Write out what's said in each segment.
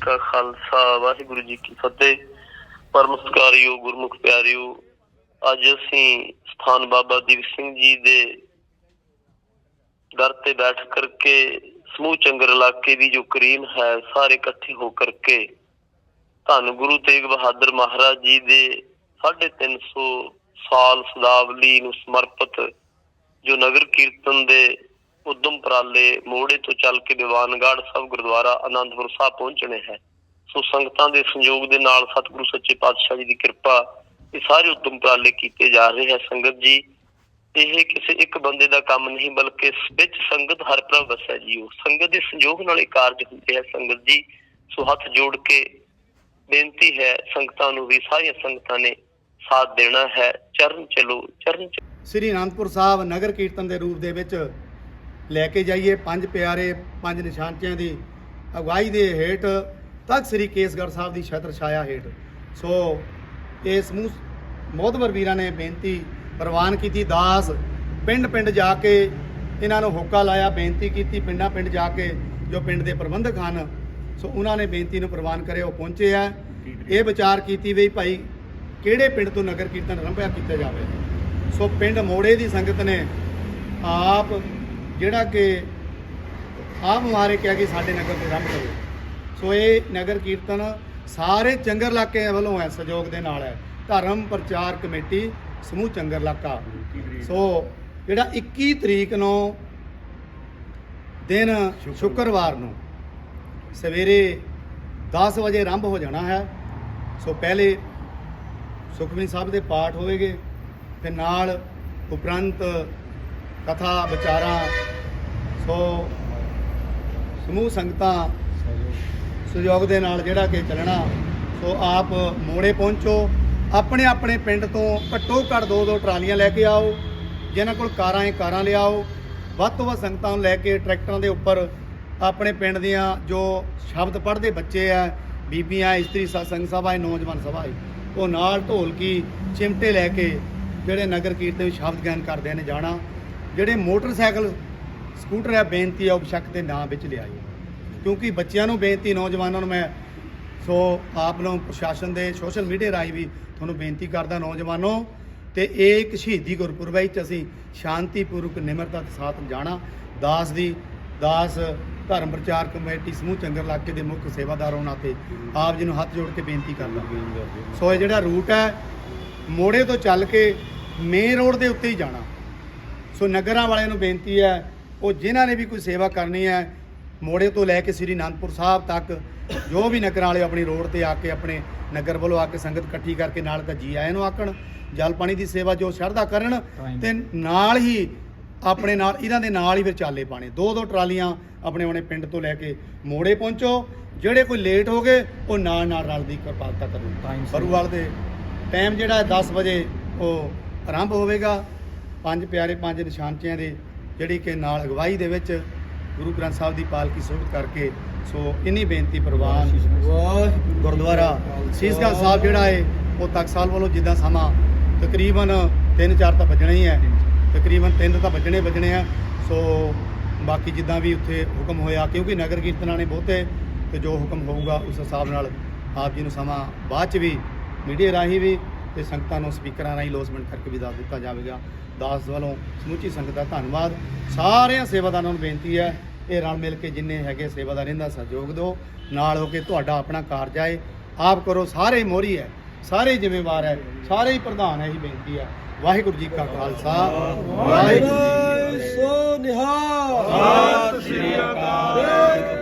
ਕਾ ਖਾਲਸਾ, ਵਾਹਿਗੁਰੂ ਜੀ ਕੀ ਫਤਿਹ। ਪਰਮ ਸਤਿਕਾਰਯੋਗ ਗੁਰਮੁਖ ਪਿਆਰਿਓ, ਅੱਜ ਅਸੀਂ ਸਥਾਨ ਬਾਬਾ ਦੀਪ ਸਿੰਘ ਜੀ ਦੇ ਦਰ ਤੇ ਬੈਠ ਕਰਕੇ, ਸਮੂਹ ਚੰਗਰ ਇਲਾਕੇ ਦੀ ਜੋ ਕਰੀਮ ਹੈ, ਸਾਰੇ ਇਕੱਠੇ ਹੋ ਕਰਕੇ, ਧੰਨ ਗੁਰੂ ਤੇਗ ਬਹਾਦਰ ਮਹਾਰਾਜ ਜੀ ਦੇ 350 ਸਾਲ ਸਦਾਵਲੀ ਨੂੰ ਸਮਰਪਿਤ ਜੋ ਨਗਰ ਕੀਰਤਨ ਦੇ ਉਦਮ ਪ੍ਰਾਲੇ ਮੋੜੇ ਤੋਂ ਚੱਲ ਕੇ ਦੀਵਾਨਗੜ੍ਹ ਸਾਹਿਬ ਗੁਰਦੁਆਰਾ ਆਨੰਦਪੁਰ ਸਾਹਿਬ ਪਹੁੰਚਣੇ ਹੈ। ਸੋ ਸੰਗਤਾਂ ਦੇ ਸੰਯੋਗ ਦੇ ਨਾਲ ਸਤਿਗੁਰੂ ਸੱਚੇ ਪਾਤਸ਼ਾਹ ਜੀ ਦੀ ਕਿਰਪਾ ਇਹ ਸਾਰੇ ਉਦਮ ਪ੍ਰਾਲੇ ਕੀਤੇ ਜਾ ਰਹੇ ਹੈ ਸੰਗਤ ਜੀ। ਇਹ ਕਿਸੇ ਇੱਕ ਬੰਦੇ ਦਾ ਕੰਮ ਨਹੀਂ ਬਲਕਿ ਵਿੱਚ ਸੰਗਤ ਹਰ ਪ੍ਰਭ ਵਸੈ ਜੀਓ। ਸੰਗਤ ਦੇ ਸੰਯੋਗ ਨਾਲ ਇਹ ਕਾਰਜ ਹੁੰਦੇ ਹੈ ਸੰਗਤ ਜੀ। ਸੋ ਹੱਥ ਜੋੜ ਕੇ ਬੇਨਤੀ ਹੈ ਸੰਗਤਾਂ ਨੂੰ ਵੀ ਸਾਰੀਆਂ ਸੰਗਤਾਂ ਨੇ ਸਾਥ ਦੇਣਾ ਹੈ। ਚਰਨ ਚਲੋ ਚਰਨ ਚਲੋ। ਸ੍ਰੀ ਅਨੰਦਪੁਰ ਸਾਹਿਬ ਨਗਰ ਕੀਰਤਨ ਦੇ ਰੂਪ ਦੇ ਵਿੱਚ ਲੈ ਕੇ ਜਾਈਏ ਪੰਜ ਪਿਆਰੇ, ਪੰਜ ਨਿਸ਼ਾਨਚਿਆਂ ਦੀ ਅਗਵਾਈ ਦੇ ਹੇਠ, ਤਖਤ ਸ੍ਰੀ ਕੇਸਗੜ੍ਹ ਸਾਹਿਬ ਦੀ ਛਤਰ ਛਾਇਆ ਹੇਠ। ਸੋ ਇਹ ਸਮੂਹ ਮੋਹਤਵਰ ਵੀਰਾਂ ਨੇ ਬੇਨਤੀ ਪ੍ਰਵਾਨ ਕੀਤੀ, ਦਾਸ ਪਿੰਡ ਪਿੰਡ ਜਾ ਕੇ ਇਹਨਾਂ ਨੂੰ ਹੋਕਾ ਲਾਇਆ, ਬੇਨਤੀ ਕੀਤੀ ਪਿੰਡਾਂ ਪਿੰਡ ਜਾ ਕੇ ਜੋ ਪਿੰਡ ਦੇ ਪ੍ਰਬੰਧਕ ਹਨ, ਸੋ ਉਹਨਾਂ ਨੇ ਬੇਨਤੀ ਨੂੰ ਪ੍ਰਵਾਨ ਕਰੇ ਉਹ ਪਹੁੰਚੇ ਆ। ਇਹ ਵਿਚਾਰ ਕੀਤੀ ਵੀ ਭਾਈ ਕਿਹੜੇ ਪਿੰਡ ਤੋਂ ਨਗਰ ਕੀਰਤਨ ਆਰੰਭਿਆ ਕੀਤਾ ਜਾਵੇ? ਸੋ ਪਿੰਡ ਮੋੜੇ ਦੀ ਸੰਗਤ ਨੇ ਆਪ ਜਿਹੜਾ ਕਿ ਆਪ ਮਾਰੇ ਕਿਹਾ ਕਿ ਸਾਡੇ ਨਗਰ ਤੋਂ ਆਰੰਭ ਕਰੋ ਸੋ ਇਹ ਨਗਰ ਕੀਰਤਨ ਸਾਰੇ ਚੰਗਰ ਇਲਾਕੇ ਵੱਲੋਂ ਹੈ, ਸਹਿਯੋਗ ਦੇ ਨਾਲ ਹੈ। ਧਰਮ ਪ੍ਰਚਾਰ ਕਮੇਟੀ ਸਮੂਹ ਚੰਗਰ ਇਲਾਕਾ। ਸੋ ਜਿਹੜਾ 21 ਤਰੀਕ ਨੂੰ ਦਿਨ ਸ਼ੁੱਕਰਵਾਰ ਨੂੰ ਸਵੇਰੇ 10 ਵਜੇ ਆਰੰਭ ਹੋ ਜਾਣਾ ਹੈ, ਸੋ ਪਹਿਲੇ ਸੁਖਮਨੀ ਸਾਹਿਬ ਦੇ ਪਾਠ ਹੋਵੇਗੇ, ਫਿਰ ਨਾਲ ਉਪਰੰਤ ਕਥਾ, ਵਿਚਾਰਾਂ, ਸੋ ਸਮੂਹ ਸੰਗਤਾਂ ਸਹਿਯੋਗ ਦੇ ਨਾਲ ਜਿਹੜਾ ਕਿ ਚੱਲਣਾ, ਸੋ ਆਪ ਮੋੜੇ ਪਹੁੰਚੋ, ਆਪਣੇ ਆਪਣੇ ਪਿੰਡ ਤੋਂ ਘੱਟੋ ਘੱਟ ਦੋ ਦੋ ਟਰਾਲੀਆਂ ਲੈ ਕੇ ਆਓ, ਜਿਨ੍ਹਾਂ ਕੋਲ ਕਾਰਾਂ ਹੈ ਕਾਰਾਂ ਲਿਆਓ ਵੱਧ ਤੋਂ ਵੱਧ ਸੰਗਤਾਂ ਨੂੰ ਲੈ ਕੇ ਟਰੈਕਟਰਾਂ ਦੇ ਉੱਪਰ ਆਪਣੇ ਪਿੰਡ ਦੀਆਂ ਜੋ ਸ਼ਬਦ ਪੜ੍ਹਦੇ ਬੱਚੇ ਆ, ਬੀਬੀਆਂ, ਇਸਤਰੀ ਸਤਸੰਗ ਸਭਾ ਹੈ ਨੌਜਵਾਨ ਸਭਾ ਹੈ, ਉਹ ਨਾਲ ਢੋਲਕੀ, ਚਿਮਟੇ ਲੈ ਕੇ ਜਿਹੜੇ ਨਗਰ ਕੀਰਤਨ ਵਿੱਚ ਸ਼ਬਦ ਗਿਆਨ ਕਰਦੇ ਨੇ ਜਾਣਾ ਜਿਹੜੇ ਮੋਟਰਸਾਈਕਲ, ਸਕੂਟਰ ਹੈ ਬੇਨਤੀ ਆ ਉਹ ਬਸ਼ੱਕ ਦੇ ਨਾਂ ਵਿੱਚ ਲਿਆਏ। ਕਿਉਂਕਿ ਬੱਚਿਆਂ ਨੂੰ ਬੇਨਤੀ, ਨੌਜਵਾਨਾਂ ਨੂੰ ਮੈਂ ਸੋ ਆਪ ਨੂੰ ਪ੍ਰਸ਼ਾਸਨ ਦੇ ਸੋਸ਼ਲ ਮੀਡੀਆ ਰਾਹੀਂ ਵੀ ਤੁਹਾਨੂੰ ਬੇਨਤੀ ਕਰਦਾ, ਨੌਜਵਾਨੋ, ਤੇ ਇਹ ਇੱਕ ਸ਼ਹੀਦੀ ਗੁਰਪੁਰਬ ਵਿੱਚ ਇਹ 'ਚ ਅਸੀਂ ਸ਼ਾਂਤੀਪੂਰਵਕ ਨਿਮਰਤਾ ਦੇ ਸਾਥ ਜਾਣਾ। ਦਾਸ ਦੀ, ਦਾਸ ਧਰਮ ਪ੍ਰਚਾਰ ਕਮੇਟੀ ਸਮੂਹ ਚੰਗਰ ਇਲਾਕੇ ਦੇ ਮੁੱਖ ਸੇਵਾਦਾਰ ਹੋਣਾ ਤੇ ਆਪ ਜੀ ਨੂੰ ਹੱਥ ਜੋੜ ਕੇ ਬੇਨਤੀ ਕਰਦਾ। ਸੋ ਇਹ ਜਿਹੜਾ ਰੂਟ ਹੈ, ਮੋੜੇ ਤੋਂ ਚੱਲ ਕੇ ਮੇਨ ਰੋਡ ਦੇ ਉੱਤੇ ਹੀ ਜਾਣਾ। ਸੋ ਨਗਰਾਂ ਵਾਲਿਆਂ ਨੂੰ ਬੇਨਤੀ ਹੈ ਉਹ ਜਿਨ੍ਹਾਂ ਨੇ ਵੀ ਕੋਈ ਸੇਵਾ ਕਰਨੀ ਹੈ ਮੋੜੇ ਤੋਂ ਲੈ ਕੇ ਸ੍ਰੀ ਅਨੰਦਪੁਰ ਸਾਹਿਬ ਤੱਕ ਜੋ ਵੀ ਨਗਰਾਂ ਵਾਲੇ ਆਪਣੀ ਰੋਡ ਤੇ ਆ ਕੇ ਆਪਣੇ ਨਗਰ ਵੱਲੋਂ ਆ ਕੇ ਸੰਗਤ ਇਕੱਠੀ ਕਰਕੇ ਨਾਲ ਤਾਂ ਜੀ ਆਇਆਂ ਨੂੰ ਆਕਣ ਜਲ ਪਾਣੀ ਦੀ ਸੇਵਾ ਜੋ ਸ਼ਰਧਾ ਕਰਨ ਤੇ ਨਾਲ ਹੀ ਆਪਣੇ ਨਾਲ ਇਹਨਾਂ ਦੇ ਨਾਲ ਹੀ ਫਿਰ ਚਾਲੇ ਪਾਣੇ ਦੋ ਦੋ ਟਰਾਲੀਆਂ ਆਪਣੇ ਆਪਣੇ ਪਿੰਡ ਤੋਂ ਲੈ ਕੇ ਮੋੜੇ ਪਹੁੰਚੋ ਜਿਹੜੇ ਕੋਈ ਲੇਟ ਹੋ ਗਏ ਉਹ ਨਾਲ ਨਾਲ ਰਲ ਦੀ ਕਿਰਪਾਲਤਾ ਕਰੋ। ਬਰੂਵਾਲ ਦੇ ਟਾਈਮ ਜਿਹੜਾ ਹੈ 10 ਵਜੇ ਉਹ ਆਰੰਭ ਹੋਵੇਗਾ। ਪੰਜ ਪਿਆਰੇ ਪੰਜ ਨਿਸ਼ਾਨਚਿਆਂ ਦੇ ਜਿਹੜੀ ਕਿ ਨਾਲ ਅਗਵਾਈ ਦੇ ਵਿੱਚ ਗੁਰੂ ਗ੍ਰੰਥ ਸਾਹਿਬ ਦੀ ਪਾਲਕੀ ਸੋਭਿਤ ਕਰਕੇ ਸੋ ਇੰਨੀ ਬੇਨਤੀ ਪ੍ਰਵਾਨ ਗੁਰਦੁਆਰਾ ਸੀਸਗੰਜ ਸਾਹਿਬ ਜਿਹੜਾ ਹੈ ਉਹ ਤਖਤ ਸਾਹਿਬ ਵੱਲੋਂ ਜਿੱਦਾਂ ਸਮਾਂ ਤਕਰੀਬਨ 3-4 ਤਾਂ ਵੱਜਣਾ ਹੀ ਹੈ ਤਕਰੀਬਨ 3 ਤਾਂ ਵੱਜਣੇ ਵੱਜਣੇ ਆ। ਸੋ ਬਾਕੀ ਜਿੱਦਾਂ ਵੀ ਉੱਥੇ ਹੁਕਮ ਹੋਇਆ, ਕਿਉਂਕਿ ਨਗਰ ਕੀਰਤਨਾਂ ਨੇ ਬਹੁਤੇ, ਤੇ ਜੋ ਹੁਕਮ ਹੋਊਗਾ ਉਸ ਹਿਸਾਬ ਨਾਲ ਆਪ ਜੀ ਨੂੰ ਸਮਾਂ ਬਾਅਦ ਚ ਵੀ, ਮੀਡੀਆ ਰਾਹੀਂ ਵੀ ਤੇ ਸੰਗਤਾਂ ਨੂੰ ਸਪੀਕਰਾਂ ਰਾਹੀਂ ਲੋਸਮੈਂਟ ਕਰਕੇ ਵੀ ਦੱਸ ਦਿੱਤਾ ਜਾਵੇਗਾ। ਦਾਸ ਵੱਲੋਂ ਸਮੁੱਚੀ ਸੰਗਤ ਦਾ ਧੰਨਵਾਦ। ਸਾਰਿਆਂ ਸੇਵਾਦਾਰਾਂ ਨੂੰ ਬੇਨਤੀ ਹੈ ਇਹ ਰਲ ਮਿਲ ਕੇ ਜਿੰਨੇ ਹੈਗੇ ਸੇਵਾਦਾਰ ਇਹਨਾਂ ਦਾ ਸਹਿਯੋਗ ਦਿਓ। ਨਾਲ ਹੋ ਕੇ ਤੁਹਾਡਾ ਆਪਣਾ ਕਾਰਜ ਹੈ ਆਪ ਕਰੋ ਸਾਰੇ ਹੀ ਮੋਹਰੀ ਹੈ ਸਾਰੇ ਜ਼ਿੰਮੇਵਾਰ ਹੈ ਸਾਰੇ ਹੀ ਪ੍ਰਧਾਨ ਹੈ ਇਹੀ ਬੇਨਤੀ ਹੈ। ਵਾਹਿਗੁਰੂ ਜੀ ਕਾ ਖਾਲਸਾ। ਵਾਹਿਗੁਰੂ। ਸੋ ਨਿਹਾਲ ਸਤਿ ਸ੍ਰੀ ਅਕਾਲ।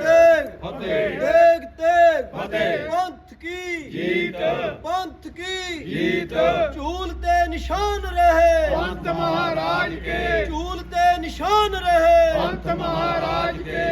ਤੇਗ ਫਤਿਹ। ਤੇਗ ਤੇਗ ਫਤਿਹ। ਪੰਥ ਕੀ ਜੀਤ। ਪੰਥ ਕੀ ਜੀਤ। ਝੂਲ ਤੇ ਰਹੇ ਪੰਥ ਮਹਾਰਾਜ ਕੇ। ਝੂਲ ਤੇ ਨਿਸ਼ਾਨ ਰਹੇ ਪੰਥ ਮਹਾਰਾਜ ਕੇ।